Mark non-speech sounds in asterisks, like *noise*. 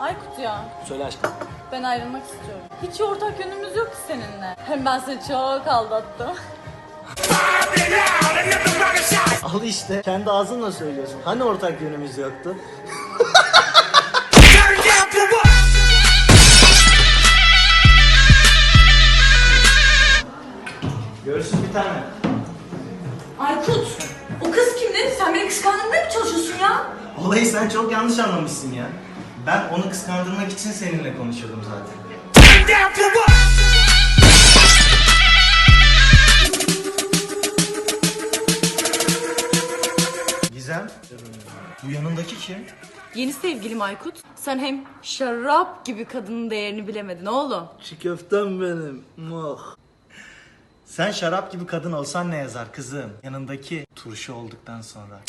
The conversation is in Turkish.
Aykut ya, Söyle aşkım. ben ayrılmak istiyorum. Hiç ortak yönümüz yok ki seninle. Hem ben seni çok aldattım. *laughs* Al işte. Kendi ağzınla söylüyorsun. Hani ortak yönümüz yoktu? *laughs* Görüşürüz bir tane. Aykut, o kız kimdi? Sen beni kıskandırmaya mı çalışıyorsun ya? Olayı sen çok yanlış anlamışsın ya. Ben onu kıskandırmak için seninle konuşuyordum zaten. Gizem, bu yanındaki kim? Yeni sevgilim Aykut. Sen hem şarap gibi kadının değerini bilemedin oğlum. Çiğ köftem benim. Muh. Sen şarap gibi kadın olsan ne yazar kızım? Yanındaki turşu olduktan sonra.